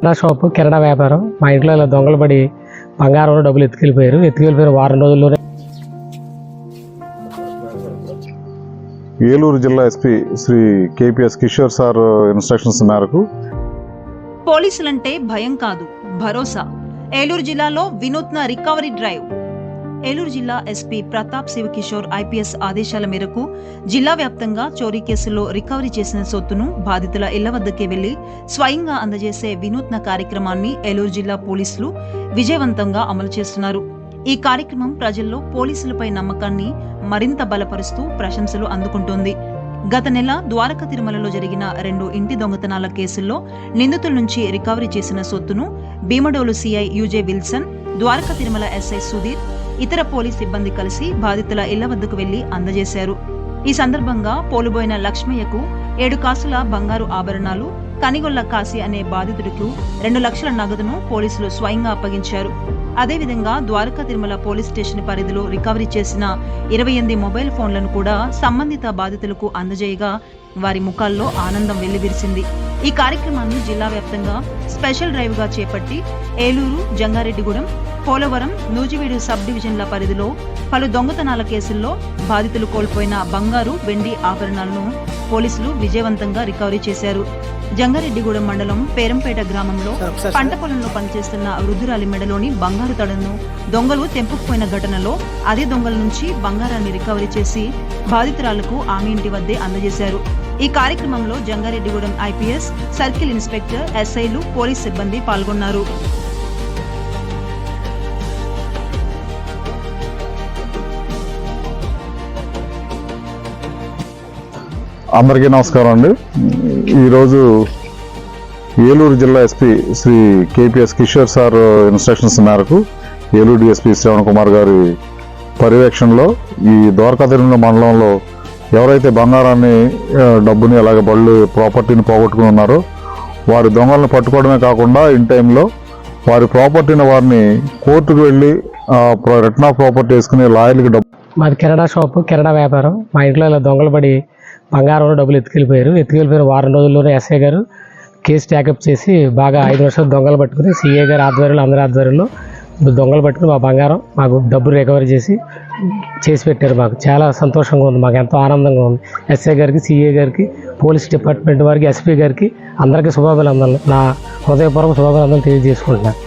కిరాణా shop కిరాణా వ్యాపారం. మా ఇంట్లో ఇలా దొంగలు పడి బంగారంలో డబ్బులు ఎత్తుకెళ్ళిపోయారు. ఎత్తుకెళ్ళిపోయిన వారం రోజుల్లోనే ఏలూరు జిల్లా SP Shri KPS Kishore sir instructions మేరకు పోలీసులంటే భయం కాదు భరోసా. ఏలూరు జిల్లాలో వినూత్న రికవరీ డ్రైవ్. ఏలూరు జిల్లా ఎస్పీ ప్రతాప్ శివకిషోర్ ఐపీఎస్ ఆదేశాల మేరకు జిల్లా వ్యాప్తంగా చోరీ కేసులో రికవరీ చేసిన సొత్తును బాధితుల ఇళ్ళ వద్దకే వెళ్ళి స్వయంగా అందజేసే వినూత్న కార్యక్రమాన్ని ఏలూరు జిల్లా పోలీసులు విజయవంతంగా అమలు చేస్తున్నారు. ఈ కార్యక్రమం ప్రజల్లో పోలీసులపై నమ్మకాన్ని మరింత బలపరుస్తూ ప్రశంసలు అందుకుంటోంది. గత నెల ద్వారక తిరుమలలో జరిగిన రెండు ఇంటి దొంగతనాల కేసుల్లో నిందితుల నుంచి రికవరీ చేసిన సొత్తును Bhimadolu CI UJ Wilson Dwaraka Tirumala SI Sudheer ఇతర పోలీస్ సిబ్బంది కలిసి బాధితుల ఇళ్ళ వద్దకు వెళ్ళి అందజేశారు. ఈ సందర్భంగా పోలుబోయిన లక్ష్మయ్యకు ఏడు కాసుల బంగారు ఆభరణాలు కనిగొల్ల కాశీ అనే బాధితుడికి రెండు లక్షల నగదును పోలీసులు స్వయంగా అప్పగించారు. అదేవిధంగా ద్వారకా తిరుమల పోలీస్ స్టేషన్ పరిధిలో రికవరీ చేసిన ఇరవై ఎనిమిది మొబైల్ ఫోన్లను కూడా సంబంధిత బాధితులకు అందజేయగా వారి ముఖాల్లో ఆనందం వెల్లివిరిసింది. ఈ కార్యక్రమాన్ని జిల్లా వ్యాప్తంగా స్పెషల్ డ్రైవ్గా చేపట్టి ఏలూరు జంగారెడ్డిగూడెం పోలవరం నూజివీడు సబ్ డివిజన్ల పరిధిలో పలు దొంగతనాల కేసుల్లో బాధితులు కోల్పోయిన బంగారు వెండి ఆభరణాలను పోలీసులు విజయవంతంగా రికవరీ చేశారు. జంగారెడ్డిగూడెం మండలం పేరంపేట గ్రామంలో పంట పొలంలో పనిచేస్తున్న వృద్ధురాలి మెడలోని బంగారు తడను దొంగలు తెంపుకుపోయిన ఘటనలో అదే దొంగల నుంచి బంగారాన్ని రికవరీ చేసి బాధితురాలకు ఆమె ఇంటి వద్దే అందజేశారు. ఈ కార్యక్రమంలో జంగారెడ్డిగూడెం ఐపీఎస్ సర్కిల్ ఇన్స్పెక్టర్ ఎస్ఐలు పోలీస్ సిబ్బంది పాల్గొన్నారు. అందరికీ నమస్కారం అండి. ఈరోజు ఏలూరు జిల్లా SP Shri KPS Kishore sir instructions మేరకు ఏలూరు డిఎస్పీ శ్రవణ్ కుమార్ గారి పర్యవేక్షణలో ఈ ద్వారకా తిరుమల మండలంలో ఎవరైతే బంగారాన్ని డబ్బుని అలాగే బళ్ళు ప్రాపర్టీని పోగొట్టుకుని ఉన్నారో వారి దొంగలను పట్టుకోవడమే కాకుండా ఇన్ టైంలో వారి ప్రాపర్టీని వారిని కోర్టుకు వెళ్ళి రిటర్న్ ఆఫ్ ప్రాపర్టీ వేసుకుని లాయర్లకి డబ్బు మాది కిరాణా షాపు కిరాణా వ్యాపారం. మా ఇంట్లో ఇలా దొంగలు పడి బంగారంలో డబ్బులు ఎత్తుకెళ్ళిపోయారు. ఎత్తుకెళ్ళిపోయిన వారం రోజుల్లోనే ఎస్ఐ గారు కేసు ట్యాకప్ చేసి బాగా ఐదు వర్షాలు దొంగలు పట్టుకుని సీఏ గారు ఆధ్వర్యంలో అందరి ఆధ్వర్యంలో దొంగలు పట్టుకుని మా బంగారం మాకు డబ్బులు రికవరీ చేసి చేసి పెట్టారు మాకు. చాలా సంతోషంగా ఉంది మాకు ఎంతో ఆనందంగా ఉంది. ఎస్ఐ గారికి సిఏ గారికి పోలీస్ డిపార్ట్మెంట్ వారికి ఎస్పీ గారికి అందరికీ శుభాభినందనలు. నా హృదయపూర్వక శుభాభినందనలు తెలియజేసుకుంటున్నాను.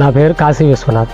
నా పేరు కాశీ విశ్వనాథ్.